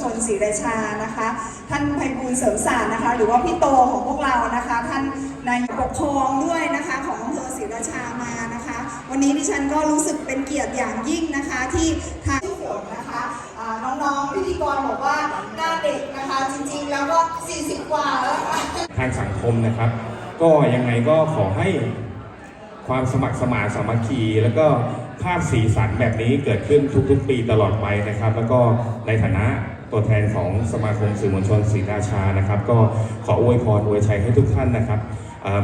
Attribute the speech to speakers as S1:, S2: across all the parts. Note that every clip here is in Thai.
S1: ชนศรีราชานะคะ ท่านไพบูลย์เสริมสารนะคะ หรือว่าพี่โตของพวกเรานะคะ ท่านนายปกครองด้วยนะคะของอำเภอศรีราชามานะคะ วันนี้ดิฉันก็รู้สึกเป็นเกียรติอย่างยิ่งนะคะที่ทางฝนนะคะน้องๆพิธีกรบอกว่าหน้าเด็กนะคะจริงๆ แล้วก็ 40 กว่าแล้ว
S2: ทางสังคมนะครับ ก็ยังไงก็ขอให้ความสมัครสมานสามัคคี แล้วก็ภาพสีสันแบบนี้เกิดขึ้นทุกๆ ปีตลอดไปนะครับ แล้วก็ในฐานะ ตัวแทนของสมาคมสื่อมวลชนศรีราชานะครับ ก็ขออวยพรอวยชัยให้ทุกท่านนะครับ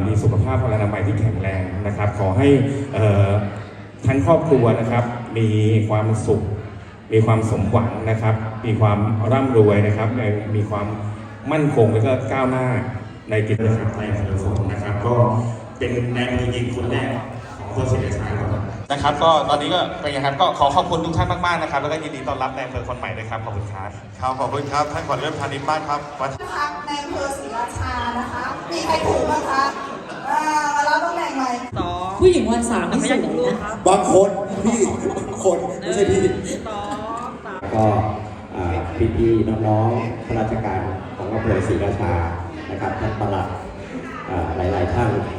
S2: มีสุขภาพพลานามัยที่แข็งแรงนะครับ ขอให้ทั้งครอบครัวนะครับ มีความสุข มีความสมหวังนะครับ มีความร่ำรวยนะครับ มีความมั่นคงแล้วก็ก้าวหน้าในกิจกรรมในอำเภอฝนนะครับ ก็เป็นนายมือยิงคนแรกของอำเภอศรีราชาครับ
S3: นะครับ ก็ตอนนี้ก็เป็นไงครับก็ขอขอบคุณทุกท่านมากๆนะครับแล้วก็ยินดีต้อนรับในอำเภอคนใหม่ด้วยครับขอบคุณครับ
S4: ครับขอบคุณครับท่านขวัญเริ่มพานิชบ้านครับวัด
S1: พักในอำเภอศรีราชานะคะมีใครถูกบ้างคะอ่ามารับตำแหน่งใหม่
S5: ผู้หญิงวันสามไม่สวยนะ
S6: บางคนพี่บางคนไม่ใช่พี่
S7: ก็อ่าพี่ๆน้องๆข้าราชการของอำเภอศรีราชานะครับท่านปลัดอ่าหลายๆท่าน
S1: เ